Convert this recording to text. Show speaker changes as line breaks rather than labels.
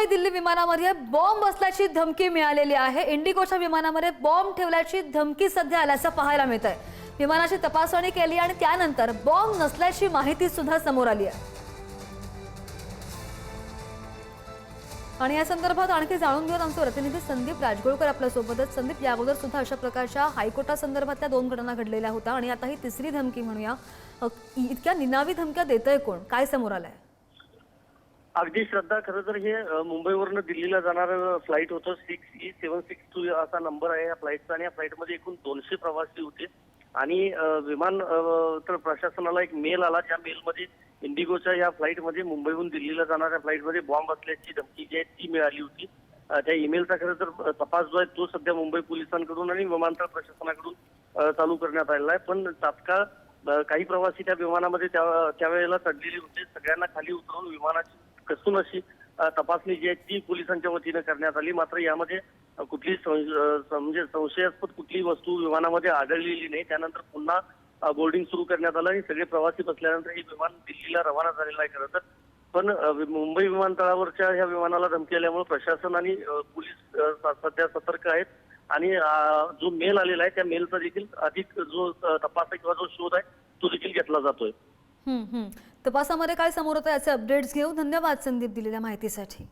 मुंबई दिल्ली विमानामध्ये बॉम्ब असल्याची धमकी मिळालेली आहे. इंडिगोच्या विमानामध्ये बॉम्ब ठेवल्याची धमकी सध्या आल्याचं पाहायला मिळत आहे विमानाची तपासणी केली आणि त्यानंतर बॉम्ब नसल्याची माहिती सुद्धा समोर आली आहे. आणि या संदर्भात आणखी जाणून घेऊन आमचे प्रतिनिधी संदीप राजगोळकर आपल्यासोबतच. संदीप या अगोदर सुद्धा अशा प्रकारच्या हायकोर्टासंदर्भातल्या दोन घटना घडलेल्या होत्या आणि आता ही तिसरी धमकी म्हणूया. इतक्या निनावी धमक्या देत आहे कोण? काय समोर आलंय?
अगदी श्रद्धा खरं तर हे मुंबईवरनं दिल्लीला जाणारं फ्लाईट होतं six E seven six two असा नंबर आहे या फ्लाईटचा आणि या फ्लाईटमध्ये एकूण दोनशे प्रवासी होते. आणि विमान तर प्रशासनाला एक मेल आला. त्या मेलमध्ये इंडिगोच्या या फ्लाईटमध्ये मुंबईहून दिल्लीला जाणाऱ्या फ्लाईटमध्ये बॉम्ब असल्याची धमकी जी आहे ती मिळाली होती. त्या ईमेलचा खरं तर तपास जो आहे तो सध्या मुंबई पोलिसांकडून आणि विमानतळ प्रशासनाकडून चालू करण्यात आलेला आहे. पण तात्काळ काही प्रवासी त्या विमानामध्ये त्या त्यावेळेला चढलेले होते. सगळ्यांना खाली उतरवून विमानाची कसून अशी तपासणी जी आहे ती पोलिसांच्या वतीनं करण्यात आली. मात्र यामध्ये कुठली म्हणजे संशयास्पद कुठली वस्तू विमानामध्ये आढळलेली नाही. त्यानंतर पुन्हा बोर्डिंग सुरू करण्यात आलं आणि सगळे प्रवासी बसल्यानंतर हे विमान दिल्लीला रवाना झालेलं आहे खरं तर. पण मुंबई विमानतळावरच्या ह्या विमानाला धमकी आल्यामुळे प्रशासन आणि पोलीस सध्या सतर्क आहेत. आणि जो मेल आलेला आहे त्या मेलचा देखील अधिक जो तपास आहे किंवा जो शोध आहे तो देखील घेतला जातोय.
हम्म, हम्म. तपासामध्ये काय समोर होतं याचे अपडेट्स घेऊ धन्यवाद संदीप दिलेल्या माहितीसाठी.